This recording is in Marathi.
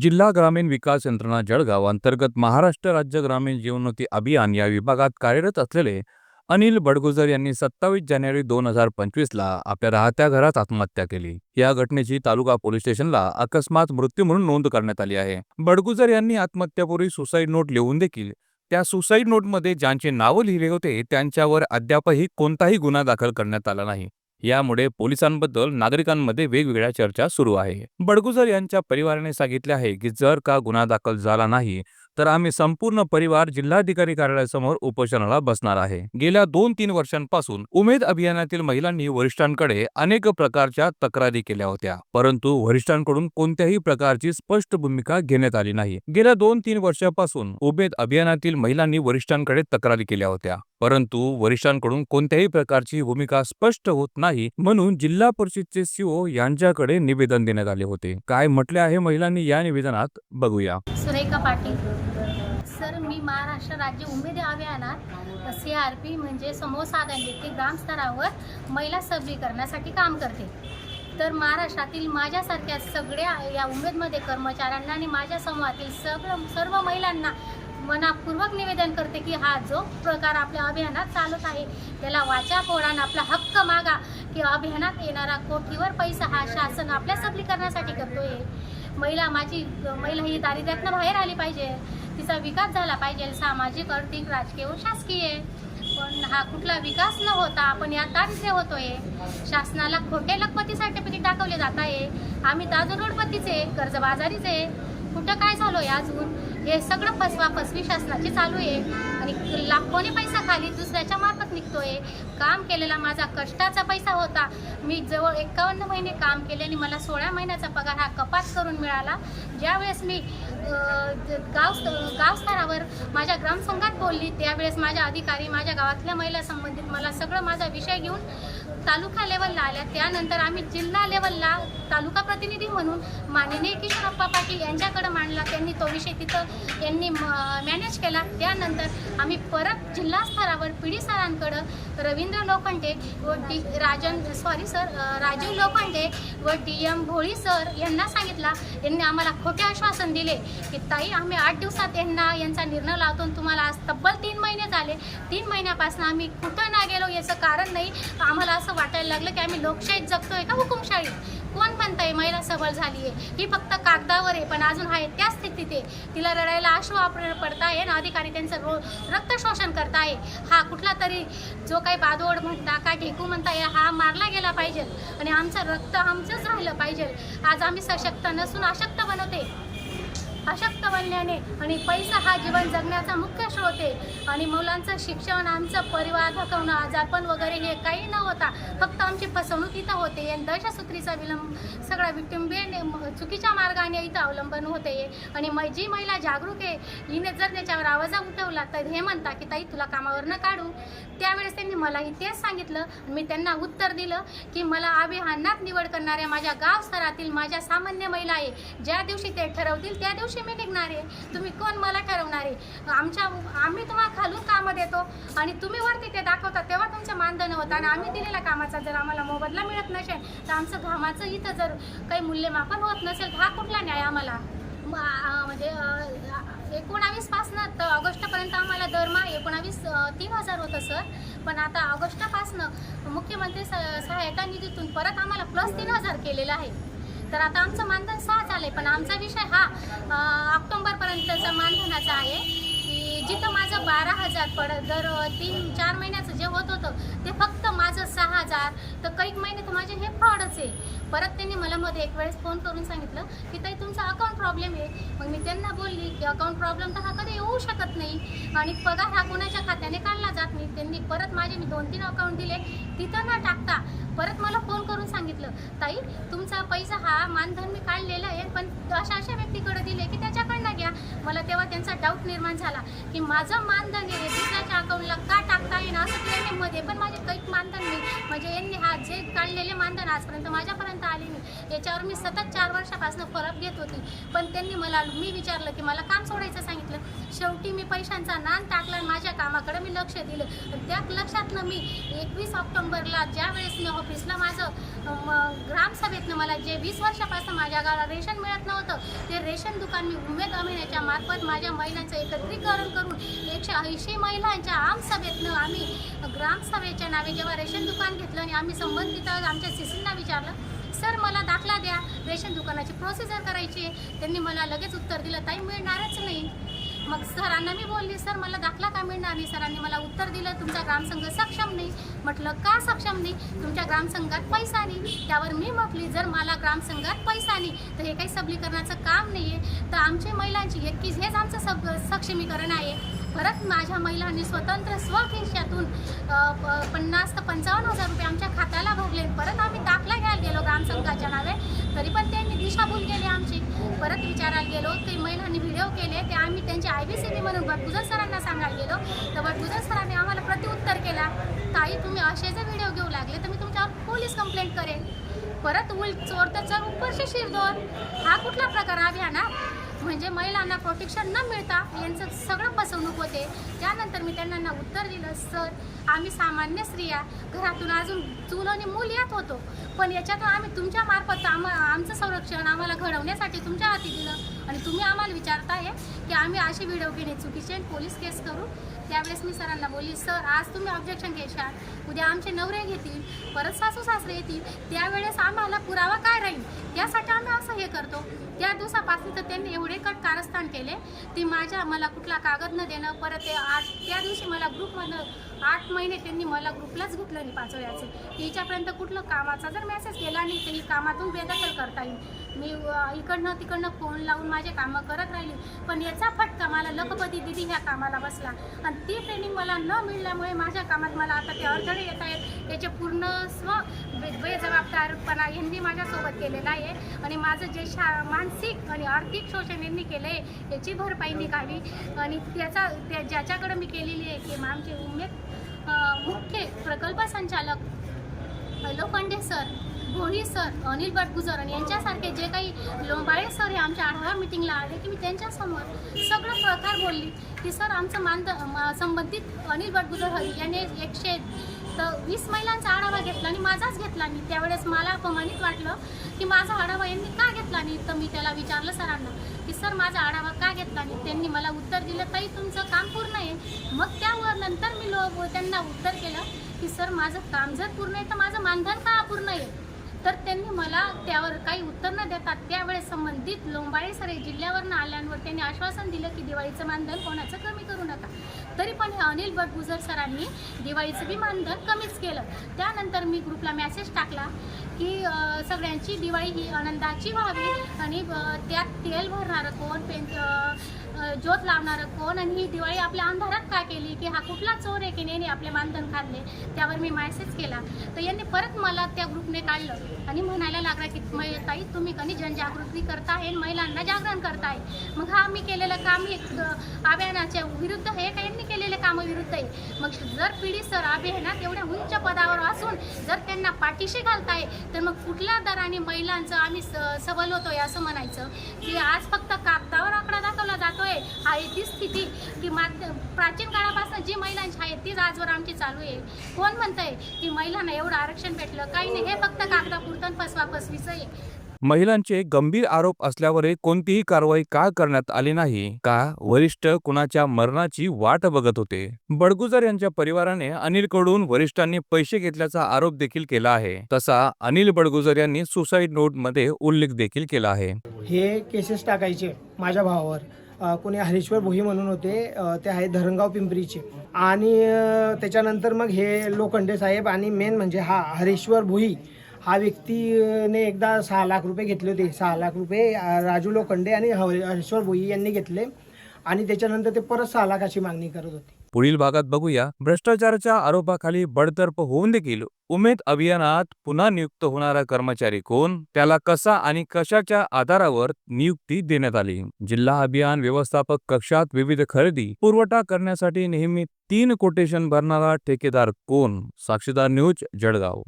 जिल्हा ग्रामीण विकास यंत्रणा जळगाव अंतर्गत महाराष्ट्र राज्य ग्रामीण जीवनोन्नती अभियान या विभागात कार्यरत असलेले अनिल बडगुजर यांनी सत्तावीस जानेवारी दोन हजार पंचवीसला आपल्या राहत्या घरात आत्महत्या केली. या घटनेची तालुका पोलीस स्टेशनला अकस्मात मृत्यू म्हणून नोंद करण्यात आली आहे. बडगुजर यांनी आत्महत्यापूर्वी सुसाईड नोट लिहून देखील त्या सुसाईड नोटमध्ये ज्यांचे नावं लिहिले होते त्यांच्यावर अद्यापही कोणताही गुन्हा दाखल करण्यात आला नाही. यामुळे पोलिसांबद्दल नागरिकांमध्ये वेगवेगळ्या चर्चा सुरू आहे. बडगुजर यांच्या परिवाराने सांगितले आहे की जर का गुन्हा दाखल झाला नाही तर आम्ही संपूर्ण परिवार जिल्हाधिकारी कार्यालयासमोर उपोषणाला बसणार आहे. गेल्या दोन तीन वर्षांपासून उमेद अभियानातील महिलांनी वरिष्ठांकडे अनेक प्रकारच्या तक्रारी केल्या होत्या परंतु वरिष्ठांकडून कोणत्याही प्रकारची स्पष्ट भूमिका घेण्यात आली नाही. गेल्या दोन तीन वर्षापासून उमेद अभियानातील महिलांनी वरिष्ठांकडे तक्रारी केल्या होत्या. परंतु वरिष्ठांकडून कोणत्याही प्रकारची भूमिका स्पष्ट होत नाही म्हणून जिल्हा परिषदचे सीओ यांच्याकडे निवेदन देण्यात आले होते. काय म्हटले आहे महिलांनी या निवेदनात? बघूया. सुरेखा पाटील. सर मी महाराष्ट्र राज्य उमेद अभियानात सी आर पी म्हणजे समोसाधन व्यक्ती ग्रामस्तरावर महिला सबलीकरणासाठी काम करते. तर महाराष्ट्रातील माझ्यासारख्या सगळ्या या उमेदमध्ये कर्मचाऱ्यांना आणि माझ्या समूहातील सगळं सर्व महिलांना मनापूर्वक निवेदन करते की हा जो प्रकार आपल्या अभियानात चालत आहे त्याला वाचा फोडा आपला हक्क मागा की अभियानात येणारा कोठीवर पैसा हा शासन आपल्या सबलीकरणासाठी करतोय. महिला माझी महिला ही दारिद्र्यातनं बाहेर आली पाहिजे. तिचा विकास झाला पाहिजे. सामाजिक आर्थिक राजकीय व शासकीय. पण हा कुठला विकास न होता आपण या दारिद्र्य होतोय. शासनाला खोटे लखपती सर्टिफिकेट जात आहे. आम्ही तर अजून रोडपतीचे कर्जबाजारीचे. कुठं काय झालो आहे अजून? हे सगळं फसवा फसवी शासनाची चालू आहे. आणि लाखोने पैसा खाली दुसऱ्याच्या मार्फत निघतोय. काम केलेला माझा कष्टाचा पैसा होता. मी जवळ एकावन्न महिने काम केले आणि मला सोळा महिन्याचा पगार हा कपात करून मिळाला. ज्यावेळेस मी ज- गाव गावस्तरावर माझ्या ग्रामसंघात बोलली त्यावेळेस माझ्या अधिकारी माझ्या गावातल्या महिला संबंधित मला सगळं माझा विषय घेऊन तालुका लेवलला आल्या. त्यानंतर आम्ही जिल्हा लेवलला तालुका प्रतिनिधी म्हणून माननीय किशोरप्पा पाटील यांच्याकडे मांडला. त्यांनी तो विषय तिथं यांनी म मॅनेज केला. त्यानंतर आम्ही परत जिल्हा स्तरावर सरांकडं रवींद्र लोखंडे व D Rajan sorry sir Rajiv Lokhande व डी एम भोळी सर यांना सांगितला. यांनी आम्हाला खोटे आश्वासन दिले की ताई आम्ही आठ दिवसात यांना यांचा निर्णय लावतो आणि तुम्हाला आज तब्बल तीन महिने झाले. तीन महिन्यापासून आम्ही कुठं ना गेलो याचं कारण नाही. आम्हाला असं वाटायला लागलं की आम्ही लोकशाहीत जगतोय का हुकुमशाहीत? कोण म्हणताय? महिला सबळ झाली आहे ही फक्त कागदावर आहे पण अजून आहे त्या स्थितीत आहे. तिला रडायला आशू पडताय आणि अधिकारी त्यांचं रो रक्त शोषण करताय. हा कुठला तरी जो काही बादोड म्हणता काय ढेकू म्हणताय हा मारला गेला पाहिजे. आणि आमचं रक्त आमचंच राहिलं पाहिजे. आज आम्ही सशक्त नसून अशक्त बनवते. अशक्त बनल्याने आणि पैसा हा जीवन जगण्याचा मुख्य स्रोत आहे. आणि मुलांचं शिक्षण आमचं परिवार धकवणं आजारपण वगैरे हे काही न होता फक्त आमची फसवणूक इथं होते. आणि दशसूत्रीचा विलंब सगळा विटुंबीय चुकीच्या मार्गाने इथं अवलंबन होते. आणि मै जी महिला जागरूक आहे हिने जर त्याच्यावर आवाज उठवला तर हे म्हणता की ताई तुला कामावरनं काढू. त्यावेळेस त्यांनी मलाही तेच सांगितलं. मी त्यांना उत्तर दिलं की मला अभिहानात निवड करणाऱ्या माझ्या गाव स्तरातील माझ्या सामान्य महिला आहे. ज्या दिवशी ते ठरवतील त्या दिवशी मी निघणार आहे. तुम्ही कोण मला करवणार आहे? आमच्या आम्ही तुम्हाला खालून कामं देतो आणि तुम्ही वरती ते दाखवता तेव्हा तुमचं मानधन होतं. आणि आम्ही दिलेल्या कामाचा जर आम्हाला मोबदला मिळत नसेल तर आमचं घामाचं इथं जर काही मूल्यमापन होत नसेल हा कुठला न्याय आम्हाला? म्हणजे एकोणावीसपासनं तर ऑगस्टपर्यंत आम्हाला दरमहा एकोणावीस तीन हजार होतं सर. पण आता ऑगस्टपासनं मुख्यमंत्री स- सहायता निधीतून परत आम्हाला प्लस तीन हजार केलेलं आहे. तर आता आमचं मानधन सहा झालं आहे पण आमचा विषय हा अ, मानधनाचा आहे. की जिथं माझं बारा हजार पड दर तीन चार महिन्याचं जे होत होतं ते फक्त माझं सहा हजार. तर काही महिने तर माझे हे फ्रॉडच आहे. परत त्यांनी मला मध्ये एक वेळेस फोन करून सांगितलं की ताई तुमचा अकाउंट प्रॉब्लेम आहे. मग मी त्यांना बोलली की अकाउंट प्रॉब्लेम तर हा कधी येऊ शकत नाही. आणि पगार हा कोणाच्या खात्याने काढला जात नाही. त्यांनी परत माझे मी दोन तीन अकाउंट दिले. तिथं न टाकता परत मला फोन करून सांगितलं ताई तुमचा पैसा हा मानधन मी काढलेला आहे पण अशा अशा व्यक्तीकडे दिले की त्याच्याकडनं घ्या. मला तेव्हा त्यांचा डाऊट निर्माण झाला की माझं मानधन हे दुसऱ्याच्या अकाउंटला का टाकता येईल असं त्यांनी मध्ये पण माझे काही मानधन नाही. म्हणजे यांनी हा जे काढलेले मानधन आजपर्यंत माझ्यापर्यंत आले नाही. याच्यावर मी सतत चार वर्षापासून फरक घेत होती. पण त्यांनी मला मी विचारलं की मला काम सोडायचं सांगितलं. शेवटी मी पैशांचा नान टाकला माझ्या काम लक्ष दिलं. त्या लक्षातनं मी एकवीस ऑक्टोंबरला ज्या वेळेस मी ऑफिसला माझं ग्रामसभेतनं मला जे वीस वर्षापासून माझ्या गावाला रेशन मिळत नव्हतं ते रेशन दुकान मी उमेद अभिनयाच्या मार्फत माझ्या महिलांचं एकत्रीकरण करून एकशे ऐंशी महिलांच्या आमसभेतनं आम्ही ग्रामसभेच्या नावे जेव्हा रेशन दुकान घेतलं आणि आम्ही संबंधित आमच्या सिसींना विचारलं सर मला दाखला द्या रेशन दुकानाची प्रोसिजर करायची आहे. त्यांनी मला लगेच उत्तर दिलं ताई मिळणारच नाही. मग सरांना मी बोलली सर मला दाखला का मिळणार नाही? सरांनी मला उत्तर दिलं तुमचा ग्रामसंघ सक्षम नाही. म्हटलं का सक्षम नाही? तुमच्या ग्रामसंघात पैसा नाही. त्यावर मी म्हटली जर मला ग्रामसंघात पैसा नाही तर हे काही सबलीकरणाचं काम नाही आहे तर आमचे महिलांची एकवीस हेच आमचं सब सक्षमीकरण आहे. परत माझ्या महिलांनी स्वतंत्र स्वखिशातून पन्नास ते पंचावन्न हजार रुपये आमच्या खात्याला भरले. परत आम्ही दाखला घ्यायला गेलो ग्रामसंघाच्या नावे. तरी पण त्यांनी दिशाभूल केली आमची. विचारायला गेलो ते महिलांनी व्हिडिओ केले ते आम्ही त्यांचे आय बी सी बी म्हणून भटभुजन सरांना सांगायला गेलो. तर भटभुजन सरांनी आम्हाला प्रतिउत्तर केला ताई तुम्ही असे जर व्हिडिओ घेऊ लागले तर मी तुमच्यावर पोलीस कंप्लेंट करेन. परत उल चोर तर चोर उपरशी शिरदोर. हा कुठला प्रकार? अभियानात म्हणजे महिलांना प्रोटेक्शन न मिळता यांचं सगळं फसवणूक होते. त्यानंतर मी त्यांना ना उत्तर दिलं सर आम्ही सामान्य स्त्रिया घरातून अजून चूल आणि मूल येत होतो. पण याच्यातून आम्ही तुमच्या मार्फत आम आमचं संरक्षण आम्हाला घडवण्यासाठी तुमच्या हाती दिलं. आणि तुम्ही आम्हाला विचारताय की आम्ही असे व्हिडिओ घेणे चुकीचे पोलीस केस करू? त्यावेळेस मी सरांना बोलली सर आज तुम्ही ऑब्जेक्शन घेशाल उद्या आमचे नवरे घेतील परत सासू सासरे येतील त्यावेळेस आम्हाला पुरावा काय राहील? त्यासाठी आम्ही असं हे करतो. त्या दिवसापासून तर त्यांनी एवढे कट कारस्थान केले ते माझ्या मला कुठला कागद न देणं परत ते त्या दिवशी मला ग्रुपमधनं आठ महिने त्यांनी मला ग्रुपलाच घेतलं नाही पाचोळ्याचं हिच्यापर्यंत कुठलं कामाचा जर मेसेज केला नाही तर ही कामातून बेदखल करता येईल. मी इकडनं तिकडनं फोन लावून माझे कामं करत राहिली. पण याचा फटका मला लखपती दिदी ह्या कामाला बसला. आणि ती ट्रेनिंग मला न मिळाल्यामुळे माझ्या कामात मला आता ते अडथळे येत आहेत. याचे पूर्ण स्व बेजबाबदारपणा यांनी माझ्यासोबत केलेला आहे. आणि माझं जे शा मानसिक आणि आर्थिक शोषण यांनी केलं आहे याची भरपाई निघावी आणि त्याचा त्या ज्याच्याकडं मी केलेली आहे की आमचे उमेद मुख्य प्रकल्प संचालक लोखंडे सर भोणी सर अनिल बटगुजर आणि यांच्यासारखे जे काही लोंबाळे सर हे आमच्या आढावा मिटिंगला आले की मी त्यांच्यासमोर सगळं प्रकार बोलली की सर आमचं मानद संबंधित अनिल बटगुजर हरी यांनी एकशे तर वीस महिलांचा आढावा घेतला आणि माझाच घेतला नाही. त्यावेळेस मला अपमानित वाटलं की माझा आढावा यांनी का घेतला नाही? तर मी त्याला विचारलं सरांना की सर माझा आढावा का घेतला नाही? त्यांनी मला उत्तर दिलं ताई तुमचं काम पूर्ण आहे. मग त्यावर नंतर मी लो त्यांना उत्तर केलं की सर माझं काम जर पूर्ण आहे तर माझं मानधन का अपूर्ण आहे? तर त्यांनी मला त्यावर काही उत्तर न देतात त्यावेळेस संबंधित लोंबाळे सरे जिल्ह्यावरनं आल्यावर त्यांनी आश्वासन दिलं की दिवाळीचं मानधन कोणाचं कमी करू नका. तरी पण हे अनिल भटगुजर सरांनी दिवाळीचं बी मानधन कमीच केलं. त्यानंतर मी ग्रुपला मेसेज टाकला की सगळ्यांची दिवाळी ही आनंदाची व्हावी आणि त्यात तेल भरणारं कोण? पेन ज्योत लावणारं कोण आणि ही दिवाळी आपल्या अंधारात का केली? की हा कुठला चोर आहे की नाही आपले मानधन खाल्ले? त्यावर मी मेसेज केला. तर यांनी परत मला त्या ग्रुपने काढलं. आणि म्हणायला लागला की मै ताई तुम्ही कधी जनजागृती करताय आणि महिलांना जागरण करताय? मग हा मी केलेलं काम हे अभियानाच्या विरुद्ध हे का? यांनी केलेले कामं विरुद्ध आहे. मग जर पिढी सर अभियानात एवढ्या उंच पदावर असून जर त्यांना पाठीशी घालताय तर मग कुठल्या दराने महिलांचं आम्ही स सबल होतोय असं म्हणायचं? की आज फक्त कागदावर आकडा दाखवला जातो आहे. ती स्थिती की माध्य प्राचीन काळापासून जी महिलांची आहे तीच आजवर आमची चालू आहे. कोण म्हणतंय की महिलांना एवढं आरक्षण भेटलं? काही नाही. हे फक्त कागदापुरतं फसवा फसवीचं आहे. महिलांचे गंभीर आरोप असल्यावरही कोणतीही कारवाई का करण्यात आली नाही? का? वरिष्ठ कुणाच्या मरणाची वाट बघत होते. बडगुजर यांच्या परिवाराने अनिलकडून वरिष्ठांनी पैसे घेतल्याचा आरोप देखील केला आहे. तसा अनिल बडगुजर यांनी सुसाईड नोटमध्ये उल्लेख देखील केला आहे. हे केसेस टाकायचे माझ्या भावावर. कोणी हरीश्वर भोई म्हणून होते ते आहेत धरणगाव पिंपरीचे. आणि त्याच्यानंतर मग हे लोखंडे साहेब आणि मेन म्हणजे हा हरीश्वर भोई हा व्यक्तीने एकदा सहा लाख रुपये घेतले होते. सहा लाख रुपये राजू लोखंडे आणि हरीश्वर भोई यांनी घेतले. आणि त्याच्यानंतर ते परत सहा लाखाची मागणी करत होते. पुढील भागात बघूया. भ्रष्टाचाराच्या आरोपाखाली बडतर्फ होऊन देखील उमेद अभियानात पुन्हा नियुक्त होणारा कर्मचारी कोण? त्याला कसा आणि कशाच्या आधारावर नियुक्ती देण्यात आली? जिल्हा अभियान व्यवस्थापक कक्षात विविध खरेदी पुरवठा करण्यासाठी नेहमी तीन कोटेशन भरणारा ठेकेदार कोण? साक्षीदार न्यूज जळगाव.